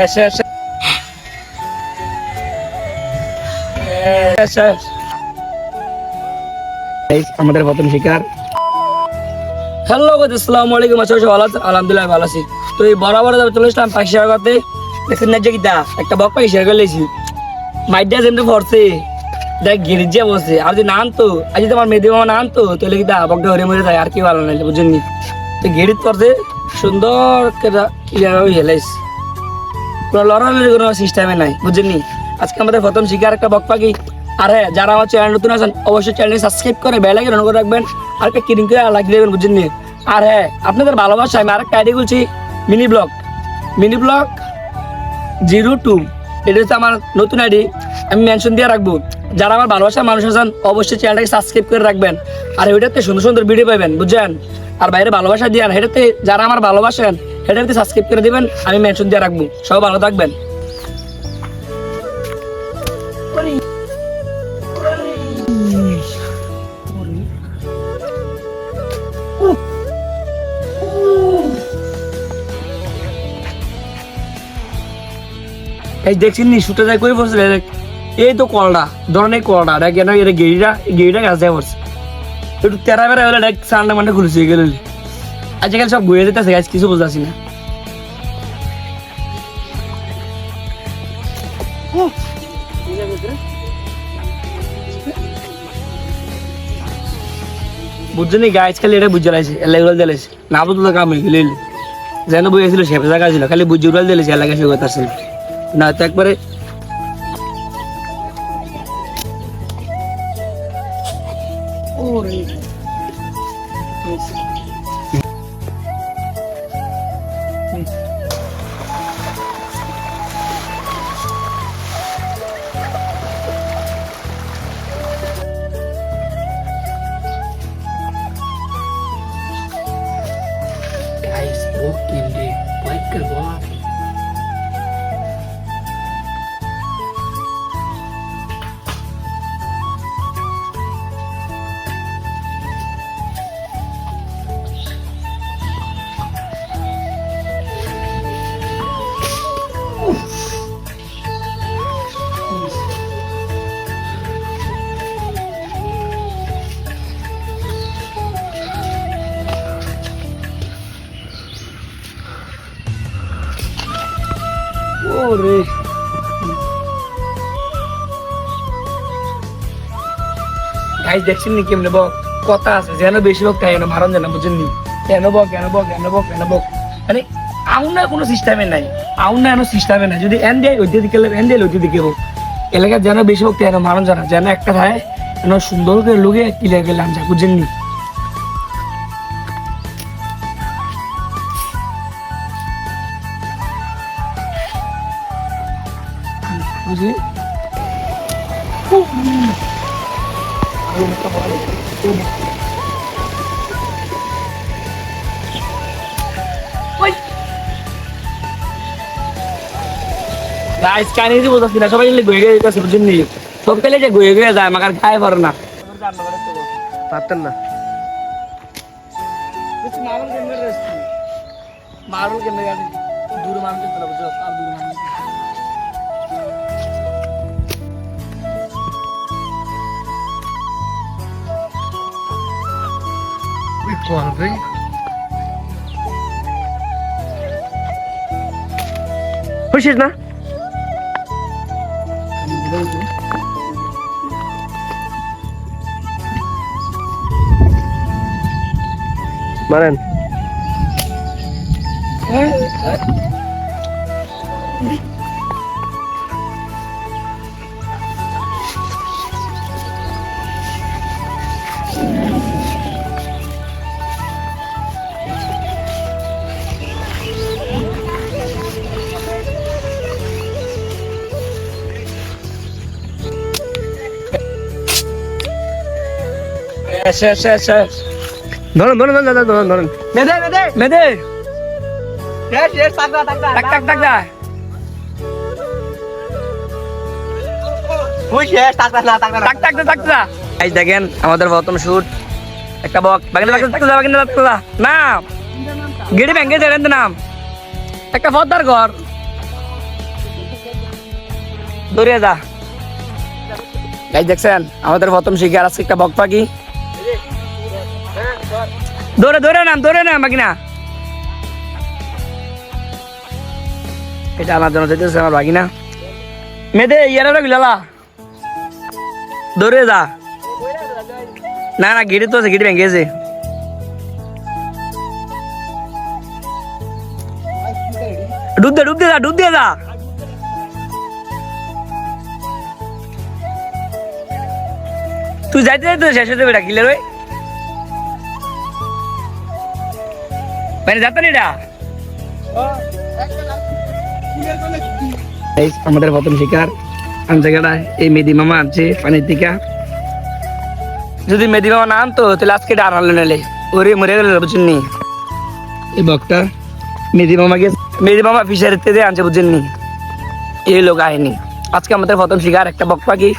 এসে এসে। আমাদের প্রথম শিকার। হ্যালো আসসালামু আলাইকুম ভালো আলহামদুলিল্লাহ ভালো আছি। তো এই বরাবর যাবে চলে আসলাম পাখি শেয়ার করতে। দেখছেন না যে কিটা একটা বক পাখি শেয়ার করে লেছি মাইডিয়া যেমনি পড়ছে। দেখ গিরিজ যে বসে আর যদি না আনতো আর যদি আমার মেয়েদের মামা না আনতো তাহলে কিটা বকটা হরে মরে যায় আর কি ভালো নাইলে বুঝেননি? তো গিরিজ পড়ছে সুন্দর হেলাইছে কোনো লড়াইয়ের কোনো সিস্টেমে নাই, বুঝেননি? আজকে আমাদের প্রথম শিকার একটা বক পাখি আর হ্যাঁ যারা আমার চ্যানেল নতুন আছেন, অবশ্যই চ্যানেল সাবস্ক্রাইব করে বেল আইকন অন করে রাখবেন, আর একটা কিরিং করে লাগিয়ে দেবেন, বুঝেননি? আর হ্যাঁ আপনাদের ভালোবাসা আমি আরেকটা আইডি বলছি mini blog mini blog zero two এটা হচ্ছে আমার নতুন আইডি আমি মেনশন দিয়ে রাখব। যারা আমার ভালোবাসার মানুষ আছেন, অবশ্যই চ্যানেলটাকে সাবস্ক্রাইব করে রাখবেন। আর ওইটাতে সুন্দর সুন্দর ভিডিও পাবেন বুঝছেন আর বাইরে ভালোবাসা দিয়ে সেটাতে যারা আমার ভালোবাসেন সেটাতে সাবস্ক্রাইব করে দিবেন, আমি মেনশন দিয়ে রাখব। সব ভালো থাকবেন। এই দেখছেন নি শুটে যায়, কই বসে এই তো কলটা ধরেন এই কলটা দেখ কেন, এটা গেড়িটা গেড়িটা গাছ দেয় পড়ছে। একটু তেরা বেড়া হলে দেখ, সান্ডা মান্ডা খুলেছে গেল আজকাল সব বইয়ে যেতেছে গাছ কিছু বুঝতেছি না। বুঝছেন গাছ খালি এটা বুঝে লাইছে এলাগুলো দিলেছে না বুঝলো কাম হয়ে গেল যেন বইয়েছিল সেফে জায়গা ছিল খালি বুঝে উড়াল দিলেছে এলাকা সে কথা ছিল না তো একবারে Guys, ওরে গাইস দেখছেন নি কেমনে বক? কথা আছে, যেন বেশি বক, তাই কেন বক কেন বক কেন বক কেন বক? মানে আউনা কোনো সিস্টেমে নাই। আউনা কোনো সিস্টেমে নাই। যদি এন দেয় ওই দিকে এন দেয় দিকে হোক যেন বেশি বক, তাই মারণ জানা যেন একটা থাকে সুন্দর করে লুকে কিলে গেলাম, যা বুঝেন বুঝি? সবাই গয়ে গয়ে গেছে পেলে যে গয়ে যায় মাকার খায় পারে না। পারতেন না। মারুল কেন দূর মানুষ দূর মানুষ toàn vinh Хочешь на? Maran. Huh? দেখেন আমাদের প্রথম শুট একটা বক না গেড়ি ব্যাংকে জেরেন নাম। একটা ফদার ঘর। দূরে যা। দেখছেন? আমাদের প্রথম শিকার আছে একটা বক পাখি দৌড়ে দৌড়ে নাম দৌড়ে নাম বাকি না এটা আমার জন্য যেতেছে আমার বাকি না মেয়েদে ইয়ারা বিলালা দৌড়ে যা। না না গিরি তো আছে গিরি গেছে। ডুব দে ডুব দে যা, ডুব দিয়ে যা। তুই যাইতে যাইতে শেষ হয়ে যাবে ডাকিলে রই মানে এটা আমাদের প্রথম শিকার। আন জায়গাটা এই মেদি মামা আনছে পানির থেকে যদি মেদি মামা না আনতো তাহলে আজকে এটা আনালো নালে। ওরে মরে গেল বুঝছেন নি এই বকটা মেদি মামাকে মেদি মামা ফিশারিতে দিয়ে আনছে বুঝছেন নি এই লোক আয়নি আজকে আমাদের প্রথম শিকার একটা বক পাখি